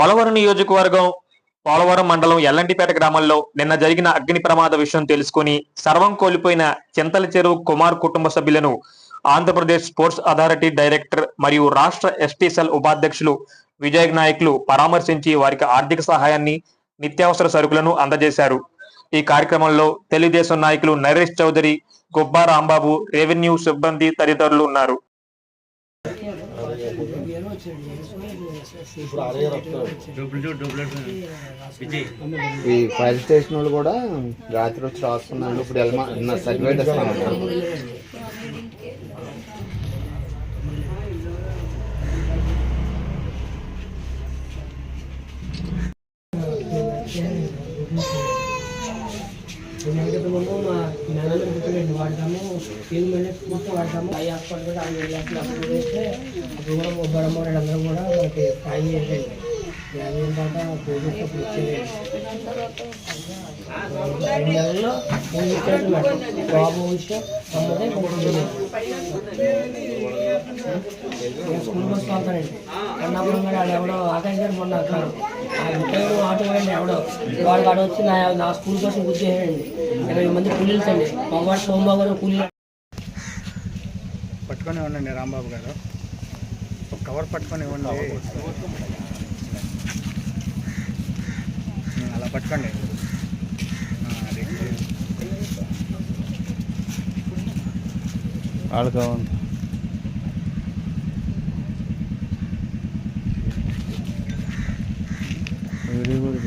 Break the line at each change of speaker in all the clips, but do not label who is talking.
పోలవరం నియోజకవర్గం పోలవరం మండలం ఎల్లంటిపేట గ్రామంలో నిన్న జరిగిన అగ్ని ప్రమాద విషయం తెలుసుకుని సర్వం కోల్పోయిన చింతల చెరువు కుమార్ కుటుంబ సభ్యులను ఆంధ్రప్రదేశ్ స్పోర్ట్స్ అథారిటీ డైరెక్టర్ మరియు రాష్ట్ర ఎస్టీసెల్ ఉపాధ్యక్షులు విజయ్ నాయకులు పరామర్శించి వారికి ఆర్థిక సహాయాన్ని నిత్యావసర సరుకులను అందజేశారు. ఈ కార్యక్రమంలో తెలుగుదేశం నాయకులు నరేష్ చౌదరి గుబ్బా రాంబాబు రెవెన్యూ సిబ్బంది తదితరులు ఉన్నారు.
ఈ ఫైర్ స్టేషన్ వాళ్ళు కూడా రాత్రి వచ్చి రాస్తున్నాను ఇప్పుడు వెళ్ళమా సర్టిఫికేట్ ఇస్తాను
ముందు మా నాన్నగారు గుర్తుపెట్టి వాడతాము ఫీల్ మినిట్స్ వాడతాము ఐ హాస్పిటల్ కూడా ఐదు లక్షలు అప్పుడు వేస్తే అప్పుడు కూడా బొబ్బరమ్మ అందరూ కూడా మనకి సాయం చేసేది యాభై తర్వాత పోలీసు అప్పుడు ఇచ్చేది ఇచ్చేది మేడం బాబు విషయం అమ్మదే స్కూల్ బస్ వెళ్తానండి అన్నప్పుడు మరి వాళ్ళు ఎవడో ఆకాశ్ గారు మొన్న అన్నారు ఆటో వాడండి ఎవడో. వాడు వాడు వచ్చి నా నా స్కూల్ కోసం గుర్తు చేయండి ఇరవై మంది కూలీలు తండి మగవాడు సోమబాబు గారు కూలీలు.
పట్టుకొని ఉండండి రాంబాబు గారు. ఒక కవర్ పట్టుకొని ఇవ్వండి అలా పట్టుకోండి. వాళ్ళు కావాలి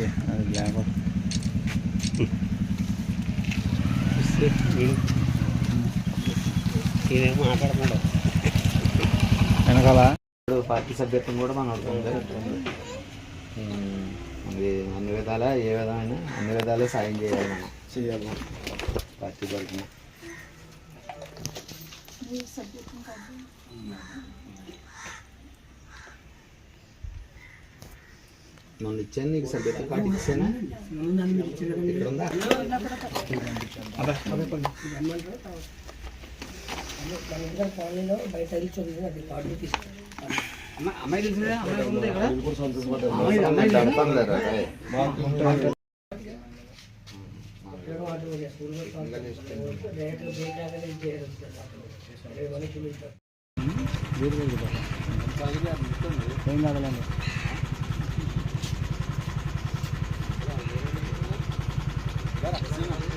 గుడ్ అది లేకపోతే వెనకాల?
ఇప్పుడు పార్టీ సభ్యత్వం కూడా మనం అడుగుతుంది అన్ని విధాలా ఏ విధమైన అన్ని విధాలా సాయం చేయాలి మనం. చేయాలి. పార్టీ తరఫున. మొన్న ఇచ్చాను నీకు సభ్యత్వం కార్డు ఇచ్చానా ఇక్కడ ఉందా
కాలనీలో బయట వెళ్ళి అది కార్డు
పెడతాను లేదా రే.
ఏం కాదులేండి
すいません。